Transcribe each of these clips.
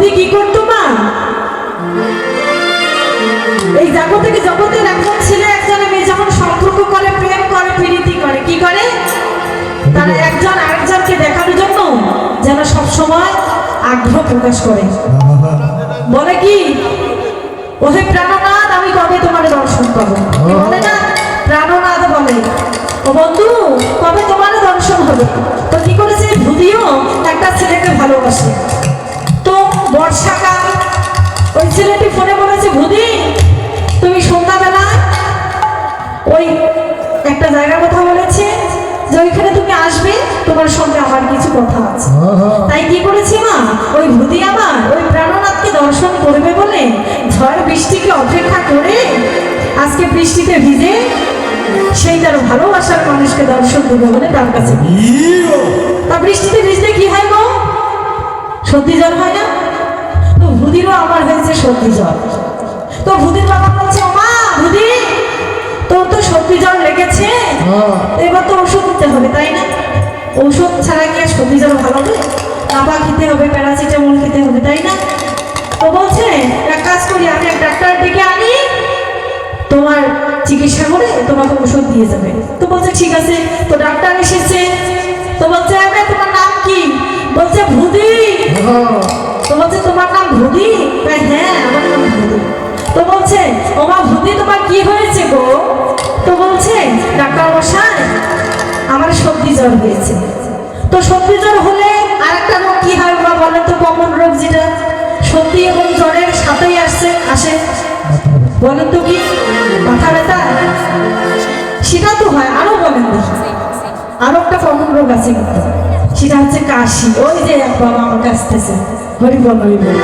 ভূতি কি করতো মা এই থেকে জগতের একজন ছেলে একজন মেয়ে যখন সম্পর্ক করে, প্রেম করে, প্রীতি করে, কি করে? তারা একজন আরেকজনকে দেখানোর জন্য যেন সব সময় আগ্রহ প্রকাশ করে। বলে কি? ওহে প্রাণনাথ, আমি কবে তোমার দর্শন পাবো? কি বলে না? প্রাণনাথ বলে, ও বন্ধু, কবে তোমার দর্শন হবে? তো কি করেছে? ভূদিও একটা ছেলেকে ভালোবাসে। বর্ষাকাল। ওই ছেলেটি ফোনে বলেছে ভূদি তুমি সন্ধ্যাবেলা ওই একটা কথা বলেছে যে ওইখানে তুমি আসবে তোমার সঙ্গে আমার কিছু কথা আছে। তাই কি করেছি মা? ওই আমার ওই প্রাণনাথকে দর্শন করবে বলে ঝড় বৃষ্টিকে অপেক্ষা করে আজকে বৃষ্টিতে ভিজে সেই তার ভালোবাসার মানুষকে দর্শন দেবে বলে তার কাছে! তা বৃষ্টিতে ভিজলে কি হয় গো? সর্দি জ্বর হয় না? হয়েছে সর্দি জ্বর তো ভুদির বাবা বলছে মা ভুদি তোর তো সর্দি জ্বর লেগেছে। হ্যাঁ। এবার তো ওষুধ দিতে হবে তাই না? ঔষধ ছাড়া কি আর সর্দি জ্বর ভালো হবে? কাবা খেতে হবে প্যারাসিটামল খেতে হবে তাই না? তো বলছে এক কাজ করি আমি এক ডাক্তার ডেকে আনি তোমার চিকিৎসা করে তোমাকে ওষুধ দিয়ে যাবে। তো বলছে ঠিক আছে। তো ডাক্তার এসেছে। তো বলছে "আরে, তোমার নাম কি? বলছে ভুদি হ্যাঁ। তো বলছে তোমার নাম ভুদি হ্যাঁ আমার নাম ভুদি তো বলছে, ওমা ভুদি তোমার কি হয়েছে গো? তো বলছে ডাক্তার মশাই আমার সর্দি জ্বর হয়েছে। তো সর্দি জ্বর হলে আর একটা রোগ কি হয় বা বলেন তো, কমন রোগ যেটা? সর্দি এবং জ্বরের সাথেই আসছে, আসে। বলেন তো কি? মাথা ব্যথা? সেটা তো হয়, আরও বলেন দেখি। আরও একটা কমন রোগ আছে কিন্তু। সেটা হচ্ছে কাশি। ওই যে এক বাবা আমার কাছ থেকে হরিবল হরিবল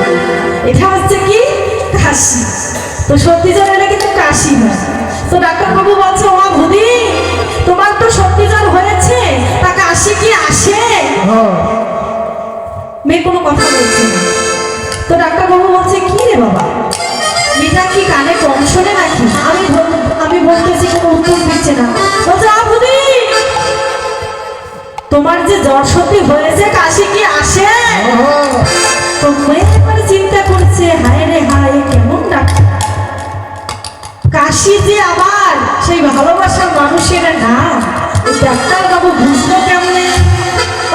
এটা হচ্ছে কি? কাশি। তো সত্যি জ্বর এলে কিন্তু কাশি হয় তো ডাক্তারবাবু বলছে ও ভুদি তোমার তো সত্যি জ্বর হয়েছে তা কাশি কি আসে? হ্যাঁ। মেয়ে কোনো কথা বলছে না। তো ডাক্তারবাবু বলছে কি রে বাবা? মেয়েটা কি কানে যে হয়েছে কাশি কি আসে। তো মেয়ে এবার চিন্তা করছে হায় রে হায় কেমন ডাক্তার? কাশি যে আবার সেই ভালোবাসার মানুষের না। ডাক্তার বাবু বুঝলো কেমনে?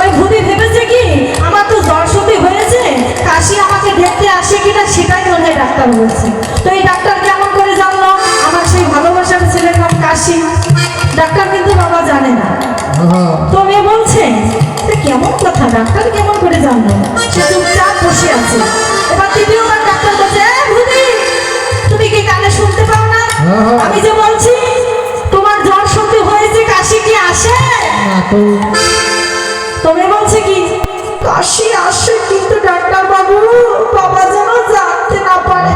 ওই ভূমি ভেবেছে কি আমার তো জ্বর সর্দি হয়েছে কাশি আমাকে দেখতে আসে কিনা সেটাই মনে হয় ডাক্তার বলছে। তো এই ডাক্তার কেমন করে জানলো সে চুপচাপ বসে আছে। এবার তৃতীয়বার ডাক্তার বলছে "এ, ভূতি, তুমি কি কানে শুনতে পাও না? হ্যাঁ। আমি যে বলছি তোমার জ্বর সর্দি হয়েছে কাশি কি আসে? না তো। তবে বলছে কি কাশি আসে কিন্তু ডাক্তার বাবু বাবা যেন জানতে না পারে।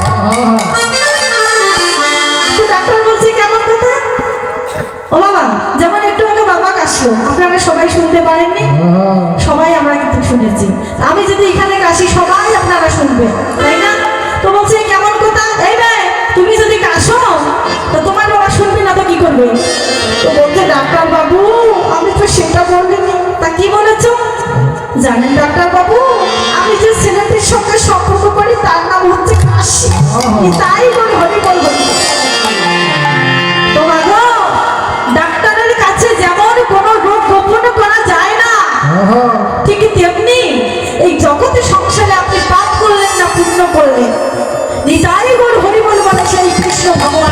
ডাক্তার বলছে কেমন কথা? ও বাবা যেমন একটু আগে বাবা কাশলো আপনারা সবাই শুনতে পারেননি? আমি যদি এখানে কাশি সবাই আপনারা শুনবে তাই না? তো বলছে কেমন কথা? এই ভাই তুমি যদি কাশো তো তোমার বাবা শুনবে না তো কি করবে? তো বলছে ডাক্তার বাবু আমি তো সেটা বলিনি। তা কি বলেছ? জানেন ডাক্তার বাবু আমি যে ছেলেটির সঙ্গে সম্পর্ক করি তার নাম হচ্ছে কাশি। তাই করলেন নিতাই গুণ হরিবল বলে সেই কৃষ্ণ ভগবান।